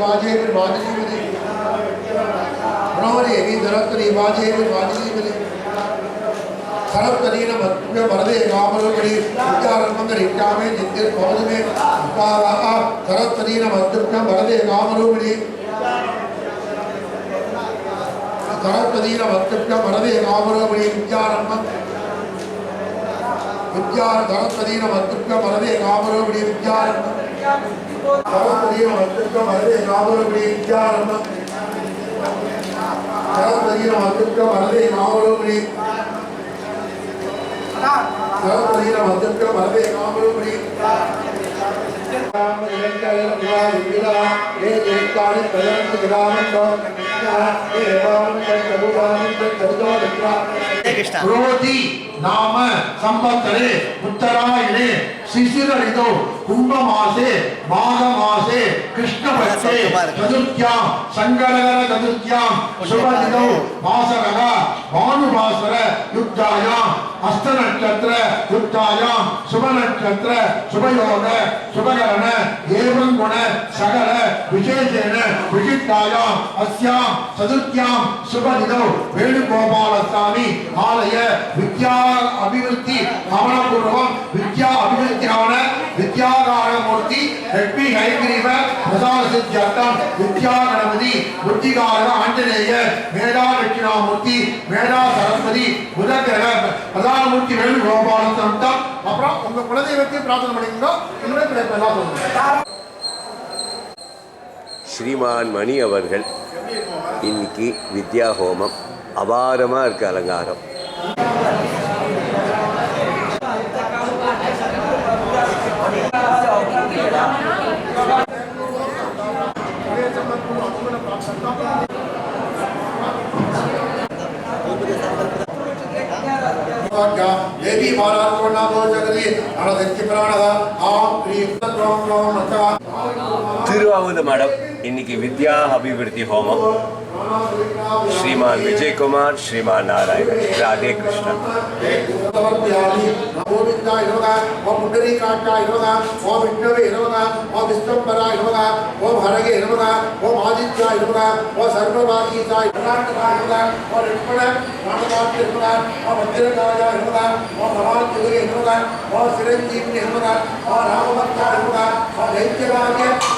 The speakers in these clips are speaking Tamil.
வாஜே வாஜீவதி மனோரி எவி தரத்தரி வாஜே வாஜீவதி சரத்தரீன மத்ய வரதே காமலபடி உச்சாரம்பங்க நிற்காமே நித்திய பவதுமே உப்பாரா சரத்தரீன மத்யம் வரதே காமலபடி சரத்தரீன மத்யம் வரதே காமலபடி உச்சாரம்பம். வித்யார சரஸ்வதீன மத்துக்க மரதே காமரோபடி வித்யாரம்பம் சரஸ்வதீன மத்துக்க மரதே காமரோபடி வித்யாரம்பம் புரோதி நாம சம்பத்தரே உத்தராயணே சிசிரரிதோ கும்பமாசே மாதமாசே கிருஷ்ணபக்தே சதுர்த்தியாம் சங்கரகர சதுர்த்தியாம் சுபதிதோ மாசகர பானுபாசர யுக்தாயாம் அஸ்த நட்சத்திர யுக்தாயாம் சுப நட்சத்திர சுபயோக சுபகரண ஏவங்குண சகர விசேஷேன விசித்தாயாம் அஸ்யாம் சதுர்த்தியாம் சுபதிதோ வேணுகோபாலசாமி ஆலய வித்யா அபிவிருத்தி கமலபூர்வம் வித்யா அபிவிருத்தியான வித்யாகாரமூர்த்தி லட்சுமி ஹைகிரீவ பிரசாத அர்த்தம் வித்யா கணபதி புத்திகாரக ஆஞ்சநேய மேடா லட்சுமிநாமூர்த்தி மேடா சரஸ்வதி புதகிரக பிரதானமூர்த்தி வேணுகோபாலசாமிதான். அப்புறம் உங்க குலதெய்வத்தையும் பிரார்த்தனை பண்ணிக்கிறோம் இன்னும் கிடைப்பெல்லாம் சொல்லுங்க. ஸ்ரீமான் மணி அவர்கள் இன்னைக்கு வித்யா ஹோமம் அபாரமாக இருக்குது அலங்காரம். देवी महाराज को नाम हो जगदी अनदक्ति प्राणः आम क्रीम त्वं त्वं मता திருவாவூது மடம் இன்னைக்கு வித்யா அபிவிருத்தி ஹோமம் श्रीमान विजय कुमार, श्रीमान नारायण, राधे कृष्ण। ओम पुंडरी काटाय नमः ओम विष्णवे नमः ओम विष्णुपराय नमः ओम हरगे नमः ओम आदित्याय नमः ओम सर्वभागीताय कर्णाटकाय नमः ओम लक्ष्मण रामदात्य नमः ओम भद्रकाय नमः ओम भवान्युगे नमः ओम सिरंजीवने नमः ओम रामभक्ताय नमः ओम दैत्यभाग्य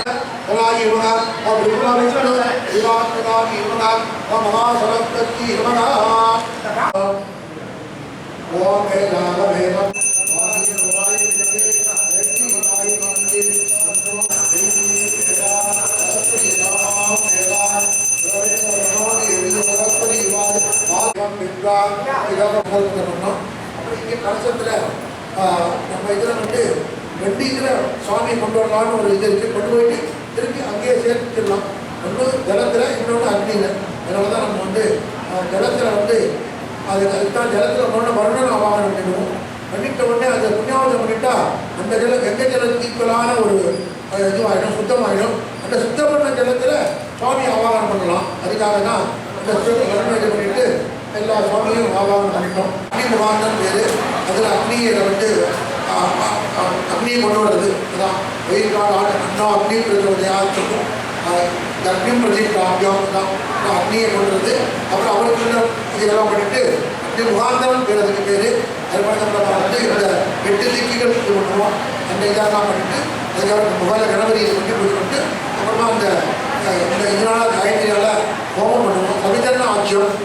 மகாசரஸ்வதியாகி இருவனால் வீராத்மனாகி இருவனால் மகாசரஸ்வதி இருவனால் ஓம் வேதான வேதம் இதாக போகிறோம் அப்புறம் இங்கே கலசத்தில் நம்ம இதில் வந்து ரெண்டு சுவாமி கொண்டு வரலாம்னு ஒரு இது இருக்குது கொண்டு போயிட்டு திருப்பி அங்கேயே சேர்த்துடலாம். ஒன்று ஜலத்தில் இன்னொன்று அக்னியில். அதனால தான் நம்ம வந்து ஜலத்தில் வந்து அது அதுதான் ஜலத்தில் போன வருணன் அவாகனம் பண்ணிடுவோம் பண்ணிட்ட உடனே அதை புண்ணியாவதம் பண்ணிட்டா அந்த ஜலம் எந்த ஜலத்துக்கு ஈக்குவலான ஒரு இதுவாகிடும் சுத்தமாகிடும் அந்த சுத்தம் பண்ண ஜலத்தில் சுவாமி ஆவாகனம் பண்ணலாம். அதுக்காக தான் அந்த வருணம் இது பண்ணிட்டு எல்லா சுவாமியும் ஆவாகனம் பண்ணிட்டோம். அக்னி முகாந்தம் பேர். அதில் அக்னியில் வந்து அக்னியை கொண்டு வர்றது அதான் வெயில் கால ஆடு அண்ணா அக்னி பிரதிபதையாச்சுக்கும் அக்னியும் பிரதிகாமியம் தான் அக்னியை கொண்டு வந்து அப்புறம் அவருக்கு இதெல்லாம் பண்ணிட்டு அக்னி முகாந்தரம் பேர் அதுக்கு பேர். அது மாதிரி வந்து இந்த எட்டு திக்கிகள் இது பண்ணுவோம். அந்த இதெல்லாம் பண்ணிட்டு அதுக்கப்புறம் முகால கணபதியை கொண்டு போய் கொண்டு அப்புறமா அந்த இந்த இதனால காயத்ரியால ஹோமம் பண்ணுவோம். சவிதரண ஆட்சியம்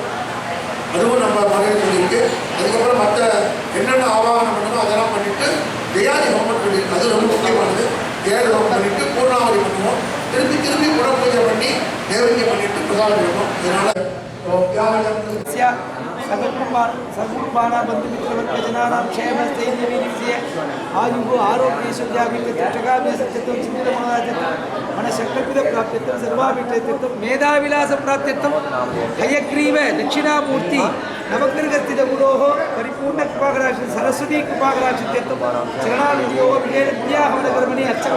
அதுவும் நம்ம மனைவி சொல்லியிருக்கு. அதுக்கப்புறம் மற்ற என்னென்ன ஆவாகனம் பண்ணணுமோ பண்ணிட்டு தயாரி ஹோமம் சொல்லியிருக்கு அது ரொம்ப முக்கியமானது. ஏழு ஹோமம் பண்ணிட்டு பூர்ணாவதி பண்ணுவோம். திரும்பி திரும்பி குடம் பூஜை பண்ணி தேவரியம் பண்ணிட்டு பிரசாதம் பண்ணுவோம் இதனால सगुमार सगुमानाबंधुजना क्षेम आयु आरोग्य मन शक्तिप्राप्त सर्वाभिष्ट मेधाविलास प्राप्ति हयग्रीव दक्षिणामूर्ति नवग्रगस्थितगुरो पिपूर्ण कृपाग्राक्ष सरस्वती कृपाग्राक्ष चरणाद्यामणि अच्छा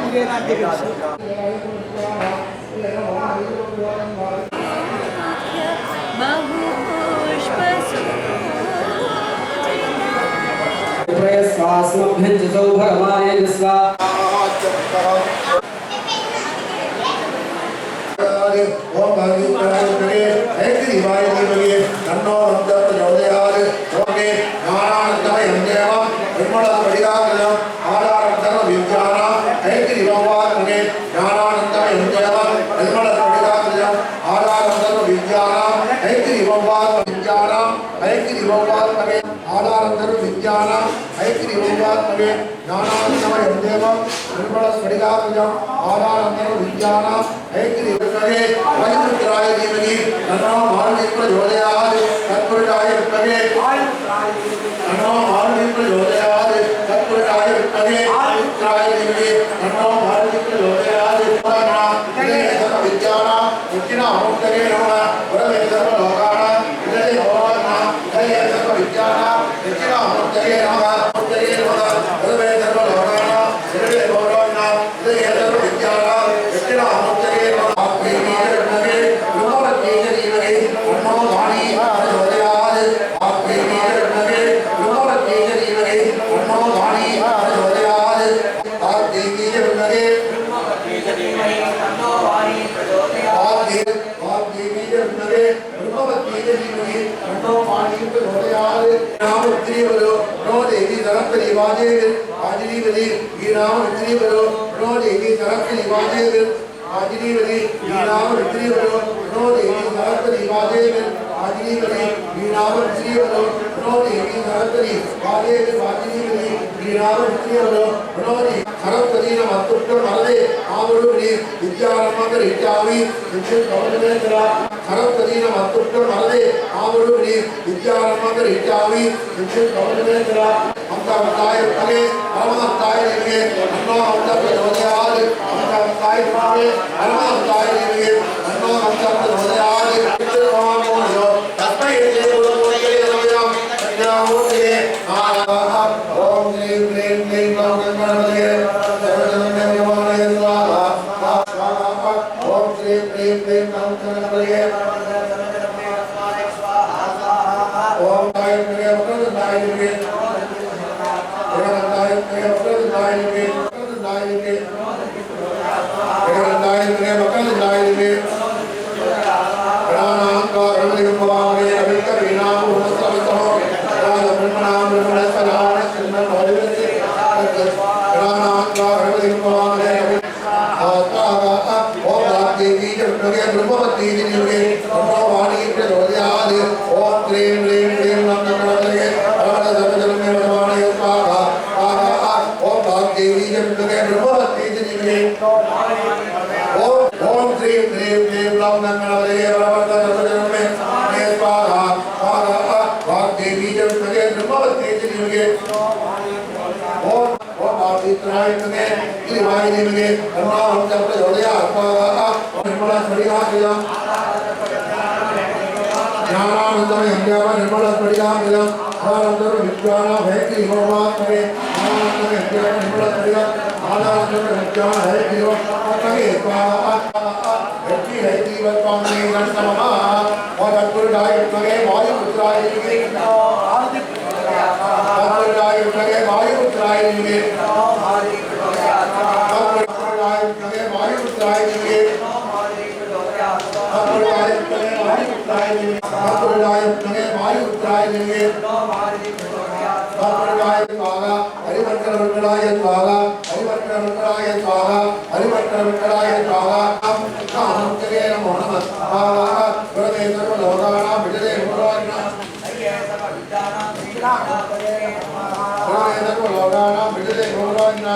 स्वास्मभ्यञ्जसौ भगवाने विश्वा ध्यात्मगे ज्ञानादिनमयं देवं निर्मलस्फटिकात्मजम् आधारमेव विद्यानाम् ऐक्यदेवकगे वायुपुत्राय धीमहि तन्नो मारुतिप्रचोदयात् तत्पुरुषाय विद्महे तन्नो मारुतिप्रचोदयात् तत्पुरुषाय विद्महे वायुपुत्राय धीमहि तन्नो உத்திரியவரோ நோ தேவி தனத்திரி வாஜேவில் ஆஜிரீவதி ஈராம உத்திரியவரோ நோ தேவி தனத்திரி வாஜேவில் ஆஜிரீவதி ஈராம உத்திரியவரோ நோ தேவி தனத்திரி வாஜேவில் சரஸ்வதி மத்துக்கள் மரதே ஆவருவினி வித்யாரமாக இச்சாவி நிச்சயம் கவனமேந்திரா சரஸ்வதி மத்துக்கள் மரதே ஆவருவினி வித்யாரமாக இச்சாவி நிச்சயம் கவனமேந்திரா அந்தாவத்தாய பகே பரமதத்தாய வித்யாரமாக அண்ணா என்று ஜோதியாது அந்தாவத்தாய பகே பரமதத்தாய நிலையே அண்ணா அந்தப்ப ஆறு திருவாமோயோ தஸ்மை தேவோ மோயே நமயம் ದೇವಿಗೆ ಅನುರಾವಂತ್ಯಪ್ಪ ಯೋದಯ ಅರ್ಥವಾದಾಗ ನಿರ್ಮಲ ಸ್ಫಟಿಕ ಕಿಲಂ ಜ್ಞಾನಾನಂದಮ ಹಂಗ್ಯಾಮ ನಿರ್ಮಲ ಸ್ಫಟಿಕ ಕಿಲಂ ಆನಂದರು ವಿಜ್ಞಾನ ಭಯಕ್ಕೆ ಹಿಮವಾತ್ಮನೆ ಆನಂದಮ ಹಂಗ್ಯಾಮ ನಿರ್ಮಲ ಸ್ಫಟಿಕ ಆನಂದಮ ವಿಜ್ಞಾನ ಭಯಕ್ಕೆ ಹಿಮವಾತ್ಮನೆ ಹೆಚ್ಚಿ ಹೆಚ್ಚಿ ಇವತ್ಪಾಮನೆ ನಮಃ ಭಗವದ್ಗುರುಡಾಯ ವಿಷ್ಣುಗೆ ವಾಯುಪುತ್ರಾಯ ವಿಷ್ಣುಗೆ ಭಗವದ್ಗುರುಡಾಯ ವಿಷ್ಣುಗೆ ವಾಯುಪುತ್ರಾಯ ವಿಷ್ಣುಗೆ सहाय करिए अपराय करें भाई उत्तराय देंगे अपराय करें भाई उत्तराय देंगे अपराय स्वाहा हरिवंकर मंत्राय स्वाहा हरिवंकर मंत्राय स्वाहा हरिवंकर मंत्राय स्वाहा हम हम करे नमो नमः स्वाहा गुरुदेव सर्व लोकानां विजये गुरुवाणा गुरुदेव सर्व लोकानां विजये गुरुवाणा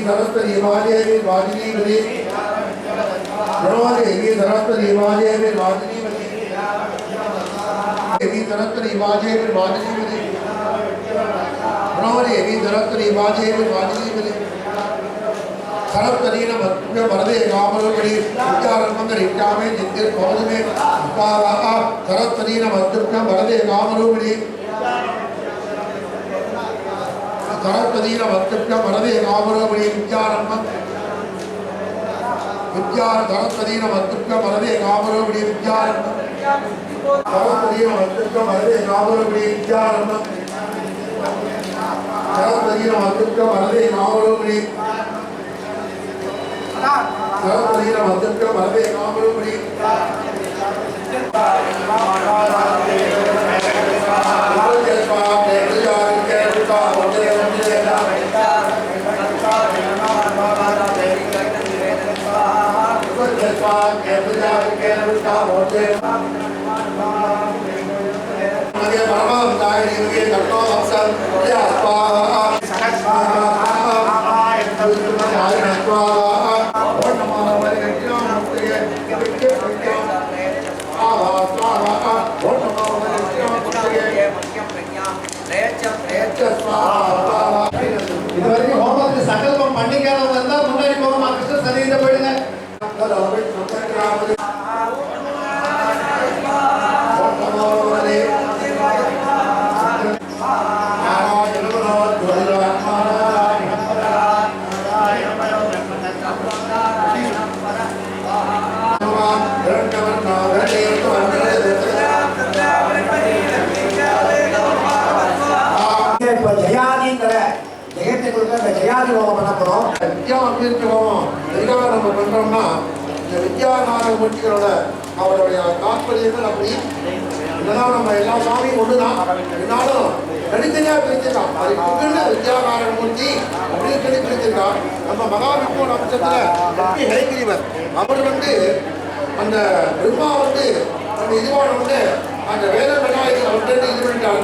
सरस्वती हिमालय वाजिनी बने ब्रह्मदेव देवी सरस्वती हिमालय में वाजनी बनी देवी सरस्वती हिमालय में वाजनी बनी ब्रह्मदेवी सरस्वती हिमालय में वाजनी बनी सरस्वती नमः वरदे कामरोपरि विद्यारंभंग रिक्तामे जिद्दिर कौज கரப்பதியில வத்திட்ட வரதே காபுரமணி வித்யாரம்ம வித்யார கரப்பதியில வத்திட்ட வரதே காபுரமணி வித்யாரம்ம கரப்பதியில வத்திட்ட வரதே காபுரமணி வித்யாரம்ம கரப்பதியில வத்திட்ட வரதே காபுரமணி கரப்பதியில வத்திட்ட வரதே காபுரமணி பாபா ನಮಗೆ ಪರಮ ತಾಯಿ ನಿಮಗೆ ಕಟ್ಟೋ ಅವಸರ ஜெயாதிங்கிற ஜெகத்தை கொடுக்க இந்த ஜெயாதிபோகம் ஹோமம் வித்யா அபிவிருத்தி ஹோமம் நம்ம பண்றோம்னா இந்த வித்யாநாத மூர்த்திகளோட அவருடைய தாற்பயங்கள் அப்படி. இதெல்லாம் நம்ம எல்லா சாமியும் ஒண்ணுதான். இருந்தாலும் தனித்தனியா பிரிச்சிருக்கான். அது புகழ்ந்த வித்யாநாராயண மூர்த்தி அப்படின்னு சொல்லி பிரிச்சிருக்கான். நம்ம மகாவிஷ்ணு அம்சத்துல ஹரிகிரிவர். அவர் வந்து அந்த பிரம்மா வந்து அந்த இதுவான வந்து அந்த வேத விநாயகர் அவர்கிட்ட இது பண்ணிட்டார்.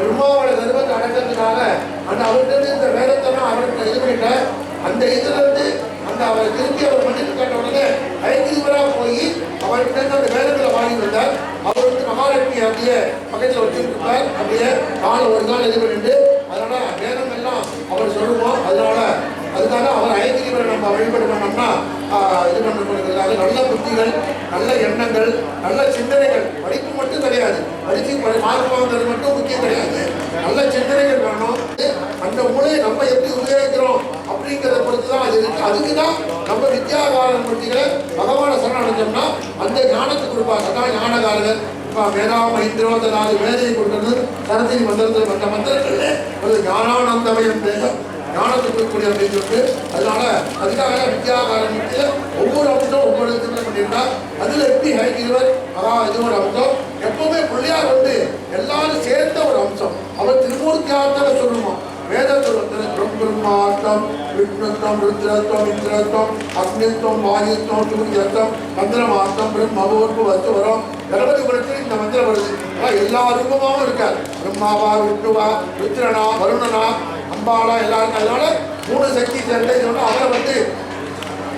பிரம்மாவோட கர்வத்தை அடக்கிறதுனால அந்த அவர்கிட்ட இந்த வேதத்தெல்லாம் அவர்கிட்ட இது பண்ணிட்டார். அந்த இதுல இருந்து அந்த அவரை திருப்பி அவர் மன்னிப்பு கேட்ட உடனே ஐக்கியவராக போய் அவர்கிட்ட அந்த வேதங்களை வாங்கி வந்தார். அவர் வந்து மகாலட்சுமி அப்படியே பக்கத்தில் வச்சுருப்பார். அப்படியே நாலு ஒரு நாள் இது பண்ணிட்டு அதனால வேதம் எல்லாம் அவர் சொல்லுவோம். அதனால அதுக்காக அவர் ஐக்கியவரை நம்ம வழிபாடு பண்ணோம்னா இது பண்ணப்படுறதுக்காக நல்ல புத்திகள் நல்ல எண்ணங்கள் நல்ல சிந்தனைகள். படிப்பு மட்டும் கிடையாது. படிச்சு படி- மார்க் வாங்குறது மட்டும் முக்கியம் கிடையாது. நல்ல சிந்தனைகள் வேணும். அந்த மூளையை நம்ம எப்படி உபயோகிக்கிறோம் அப்படிங்கிறத பொறுத்து தான் அது இருக்கு. அதுக்கு தான் நம்ம வித்யாகாரன் பற்றிகளை பகவான சரணடைஞ்சோம்னா அந்த ஞானத்தை கொடுப்பாங்க. அதான் ஞானகாரகர் இப்போ வேதாம இந்திரோத நாலு வேதையை கொண்டது சரஸ்வதி மந்திரத்தில் வந்த மந்திரத்தில் ஒரு ஞானானந்தமயம் வேதம் ஞானத்தை கொடுக்கக்கூடிய அப்படின்னு சொல்லிட்டு அதனால அதுக்காக வித்யாகாரன் ஒவ்வொரு அம்சம் ஒவ்வொரு இதுல பண்ணியிருந்தா அதில் எப்படி ஹரிக்கிறவர் அதான் இது ஒரு அம்சம் எப்பவுமே பிள்ளையார் வந்து எல்லாரும் சேர்ந்த ஒரு அம்சம் அவர் திருமூர்த்தியார்த்தம் சொல்லணுமா? வேதத்துவம் பிரம்மாட்டம் விஷ்ணுத்வம் ருத்ரத்வம் இந்திரத்வம் அக்னித்வம் வாயுத்வம் சூரியத்வம் மந்திரமாட்டம் பிரம்மபூர்வ வஸ்துவரம் கணபதி குலத்தில் இந்த மந்திரம் வருது. ஆனா எல்லா ரூபமாவும் இருக்கார். பிரம்மாவா விஷ்ணுவா ருத்ரனா வருணனா அம்பாளா எல்லாரும் அதனால மூணு சக்தி சேர்ந்த சொன்னால் அவரை வந்து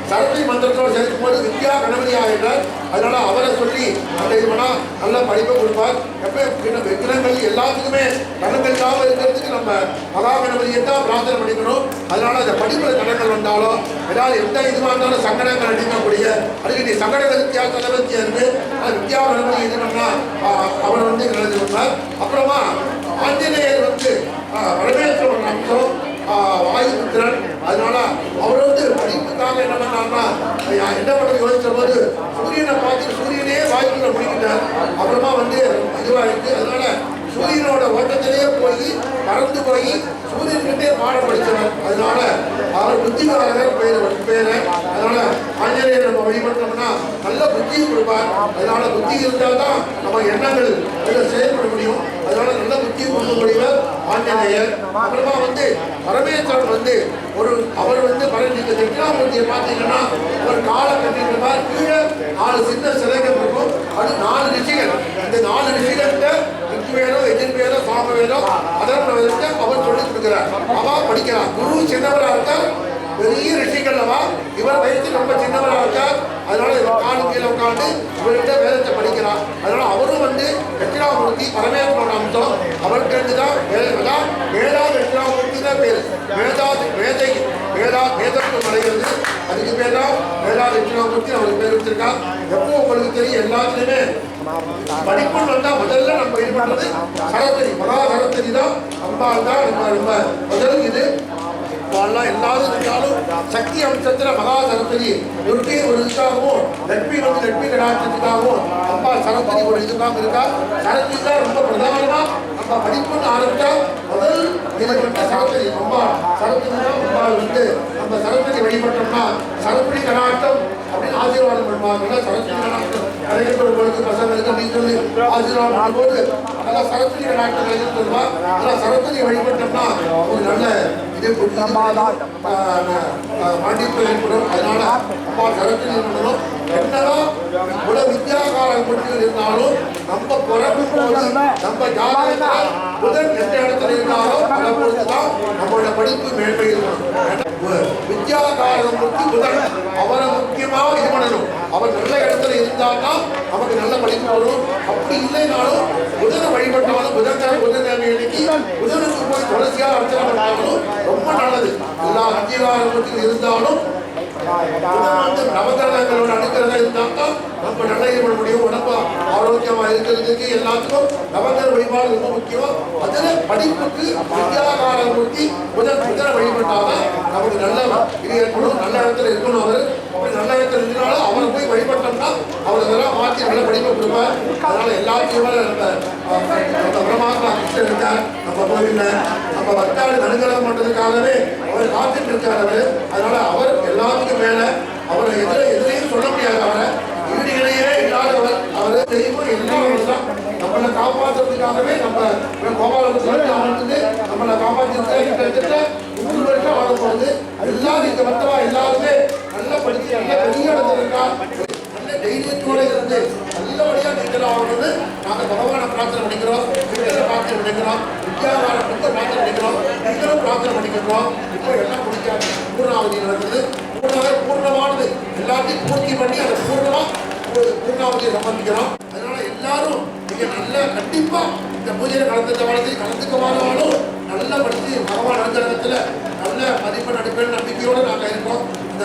சரஸ்வதி மந்திரத்தோடு சேர்க்கும் போது வித்யா கணபதி ஆகின்றார் அதனால அவரை சொல்லி அந்த இது பண்ணா நல்ல படிப்பை கொடுப்பார். எப்போ விக்கிரங்கள் எல்லாத்துக்குமே தடங்கள் இல்லாமல் இருக்கிறதுக்கு நம்ம மகா கணபதியை தான் பிரார்த்தனை பண்ணிக்கணும். அதனால அந்த படிப்பில் தடங்கள் வந்தாலும் ஏதாவது எந்த இதுவாக இருந்தாலும் சங்கடங்கள் அடிக்கக்கூடிய அதுக்கு நீ சங்கடங்கள் வித்யா தலவத்தியா இருந்து அது வித்யா கணபதி இது அவர் வந்து நல்லது பண்ணார். அப்புறமா ஆஞ்சநேயர் வந்து வரவேற்றவன் அம்சம் வாயுபுத்திரன் அதனால அவர் வந்து படிப்புக்காக என்ன பண்ணார்னா ஐயா, என்ன பண்ண யோசிச்ச போது சூரியனை பார்த்து சூரியனே வாயுக்குள்ள முடிக்கிட்டார் அப்புறமா வந்து இதுவாயிருக்கு அதனால சூரியனோட ஓட்டத்திலேயே போய் பறந்து போய் சூரியன்கிட்டே பாடம் படித்தவர். அதனால அவர் புத்திகாரகர் பேர் பேரு அதனால ஆஞ்சநேயர் நம்ம வழிபட்டோம்னா நல்ல புத்தியும் கொடுப்பார். அதனால புத்தி இருந்தால் தான் நம்ம எண்ணங்கள் இதில் செயல்பட முடியும். அதனால நல்ல புத்தியை கொடுக்கக்கூடியவர் ஆஞ்சநேயர் அப்புறமா வந்து பரமேஸ்வரன் வந்து ஒரு அவர் வந்து பரமேஸ்வரன் தட்சிணாமூர்த்தியை பார்த்தீங்கன்னா ஒரு காலை மாதிரி கீழே நாலு சின்ன சிலைகள் இருக்கும். அது நாலு ரிஷிகள். இந்த நாலு ரிஷிகள்கிட்ட ரிக்வேதோ எதிர்வேதோ சாமவேதம் அதர்வ அவர் சொல்லி கொடுக்கிறார். அவா படிக்கிறார். குரு சின்னவராக இருக்கார் பெரிய ரிஷிகள் அவா இவர் வயசு ரொம்ப சின்னவராக இருக்கார் அதனால இவர் கீழே உட்காந்து இவர்கிட்ட வேதத்தை படிக்கிறார். அதனால அவரும் வந்து தட்சிணாமூர்த்தி பரமேஸ்வரோட அம்சம். அவர்கிட்ட தான் வேதா வேதா தட்சிணாமூர்த்தி தான் பேர். வேதா வேதை வேதா வேதத்துவம் நடைகிறது அதுக்கு பேர் தான் வேதா தட்சிணாமூர்த்தி அவருக்கு பேர் வச்சிருக்கார் எப்போ உங்களுக்கு தெரியும் எல்லாத்துலையுமே படிப்புன்னு வந்தா முதல்ல நம்ம இது பண்றது சரஸ்வதி. மகா சரஸ்வதி தான். அம்பாள் தான். நம்ம நம்ம முதல் இது. அம்பாள்லாம் எல்லாரும் இருந்தாலும் சக்தி அம்சத்துல மகா சரஸ்வதி. துர்க்கை ஒரு இதுக்காகவும் லட்சுமி வந்து லட்சுமி கடாட்சத்துக்காகவும் அம்பாள் சரஸ்வதி ஒரு இதுக்காக இருக்கா? சரஸ்வதி தான் ரொம்ப பிரதானமா நம்ம படிப்புன்னு ஆரம்பிச்சா முதல் இதுக்கு வந்து சரஸ்வதி அம்பாள் சரஸ்வதி தான் அம்பாள் வந்து நம்ம சரஸ்வதி வழிபட்டோம்னா சரஸ்வதி கடாட்டம் அப்படின்னு ஆசீர்வாதம் பண்ணுவாங்க. சரஸ்வதி கடாட்டம் கிடைக்கிறவங்களுக்கு பசங்களுக்கு நீ சொல்லி ஆசீர்வாதம் பண்ணும்போது அதெல்லாம் சரஸ்வதி கடாட்டம் கிடைக்கும் சொல்லுவா அதெல்லாம் சரஸ்வதி வழிபட்டோம்னா ஒரு நல்ல இது ஏற்படும் அதனால அப்பா சரஸ்வதி பண்ணணும் என்னதான் குல வித்யாகார குட்டிகள் இருந்தாலும் நம்ம பிறக்கும் போது நம்ம ஜாதகத்துல புதன் எந்த இடத்துல இருந்தாலும் அதை பொறுத்து தான் நம்மளோட படிப்பு மேன்மை இருக்கணும் வித்யாகாரம் பற்றி புதன். அவரை முக்கியமாக இது பண்ணணும். அவர் நல்ல இடத்துல இருந்தால்தான் நமக்கு நல்ல படிப்பு வரும். அப்படி இல்லைனாலும் புதனை வழிபட்டாலும் புதன்கிழமை புதன்கிழமை அன்னைக்கு புதனுக்கு போய் துளசியா அர்ச்சனை பண்ணாலும் ரொம்ப நல்லது. எல்லா அங்கீகாரம் இருந்தாலும் புதன் வந்து நவகிரகங்களோட அனுக்கிரகம் இருந்தால் நம்ம நல்ல இது பண்ண முடியும். உடம்பு ஆரோக்கியமா இருக்கிறதுக்கு எல்லாத்துக்கும் நவகிரக வழிபாடு ரொம்ப முக்கியம். அதுல படிப்புக்கு வித்யாகார மூர்த்தி புதன் புதனை வழிபட்டாதான் நமக்கு நல்ல இது ஏற்படும் நல்ல இடத்துல இருக்கணும் அவர். அதனால அவனை போய் வழிபட்டோம்னா அவர் இதெல்லாம் மாற்றி நல்ல படிப்பை கொடுப்பார். அதனால எல்லாத்தையும் மேல நம்ம அஹ், கிருஷ்ணன் இருக்கார். நம்ம கோவில்ல நம்ம பக்தாடு நடுங்கலம் பண்றதுக்காகவே அவர் காத்துட்டு இருக்கார் அவர். அதனால அவர் எல்லாத்துக்கும் மேல அவரை எதிர எதிரையும் சொல்ல முடியாது அவரை. வீடுகளையே இல்லாத இல்லாதவர். அவரு தெரியுமோ எல்லாம் தான் நம்மளை காப்பாற்றுறதுக்காகவே நம்ம கோபாலத்தில் அவனுக்கு நம்மளை காப்பாற்றி கிட்டத்தட்ட நூறு வருஷம் வாழ போகுது. எல்லாரும் இந்த மொத்தமா எல்லாருமே நல்லா படிச்சு நல்ல பெரிய இடத்துல இருக்கா நல்ல தைரியத்தோட இருந்து நல்லபடியா நீங்களும் ஆகணும்னு நாங்க பகவான பிரார்த்தனை பண்ணிக்கிறோம் கிருஷ்ணரை பிரார்த்தனை பண்ணிக்கிறோம் வித்யாவார புத்த பிரார்த்தனை பண்ணிக்கிறோம் நீங்களும் பிரார்த்தனை பண்ணிக்கிறோம் இப்போ எல்லாம் முடிக்காது பூர்ணாவதி நடக்குது பூர்ணாவது பூர்ணமானது எல்லாத்தையும் பூர்த்தி பண்ணி அதை பூர்ணமா பூர்ணாவதியை சமர்ப்பிக்கிறோம் அதனால எல்லாரும் நீங்க நல்ல கண்டிப்பா இந்த பூஜையில கலந்துக்க வாழ்க்கை கலந்துக்க வாழ்வாலும் நல்லா படிச்சு பகவான் இடத்துல நல்ல மதிப்பெண் அடிப்பேன் நம்பிக்கையோட நாங்க இருக்கோம். இந்த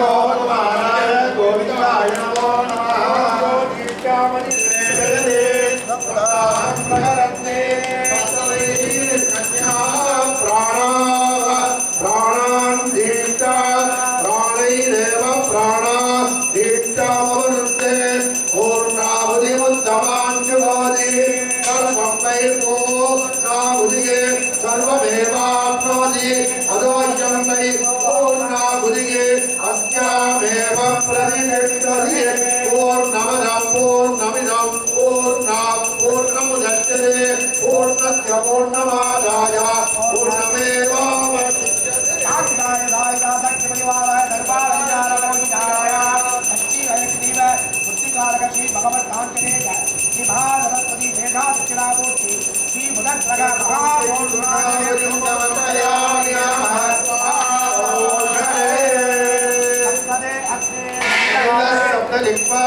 Bravo!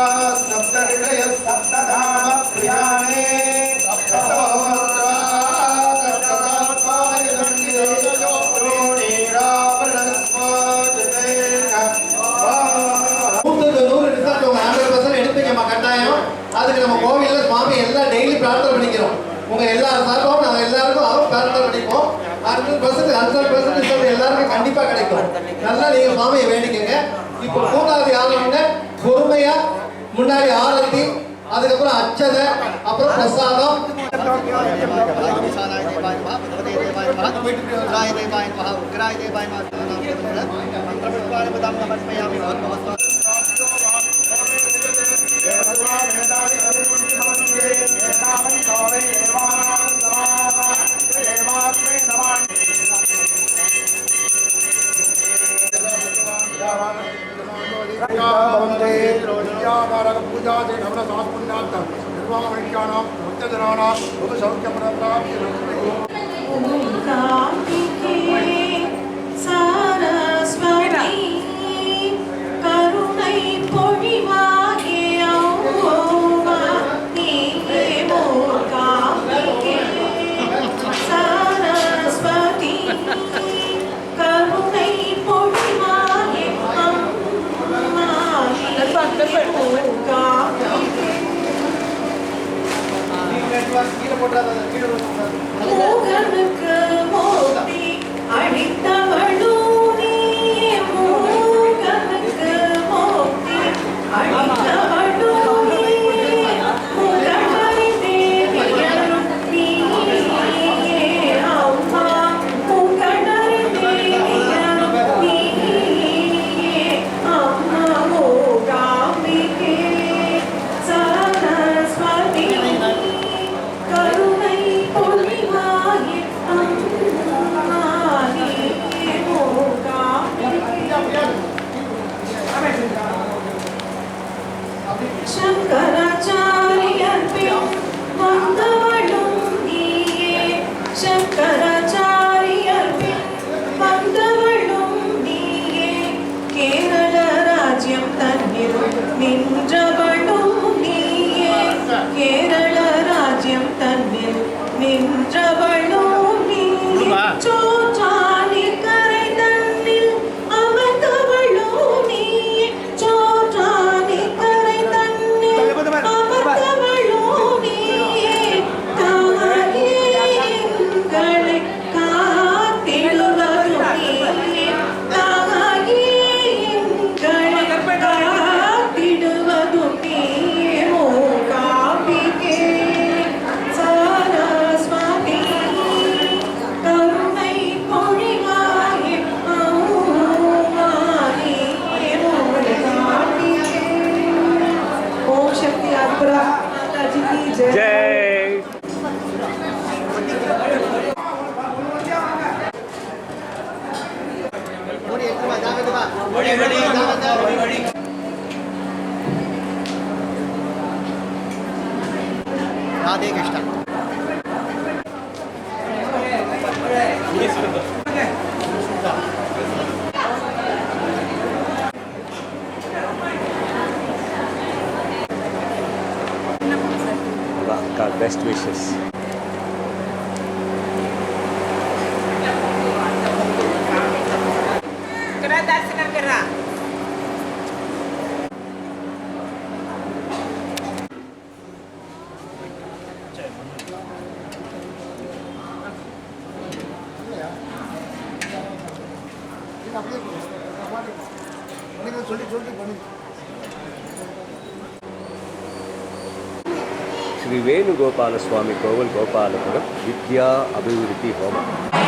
सप्तहृदय सप्तधाम प्रियाणे அதுக்கு நம்ம கோவில்ல சுவாமி எல்லாம் டெய்லி பிரார்த்தனை பண்ணிக்கிறோம் உங்க எல்லாரும் சார்பாகவும் நாங்கள் எல்லாருக்கும் பிரார்த்தனை பண்ணிப்போம் hundred percent hundred percent result எல்லாருக்கும் கண்டிப்பா கிடைக்கும். நல்லா நீங்க சுவாமியை வேண்டிக்கங்க. இப்போ மூணாவது யாருன்னா பொறுமையா முன்னாடி ஆரத்தி அதுக்கப்புறம் அச்சதை அப்புறம் பிரசாதம் உக்ராய தேவாய் மகா உக்ராய தேவாய் மகா மந்திரபுஷ்பாணி பதாம் சமர்ப்பயாமி பகவத்வா Shankara Chan. our best wishes. Venugopalaswamy కోవల్ Gopalapuram విద్యా అభివృద్ధి హోమం.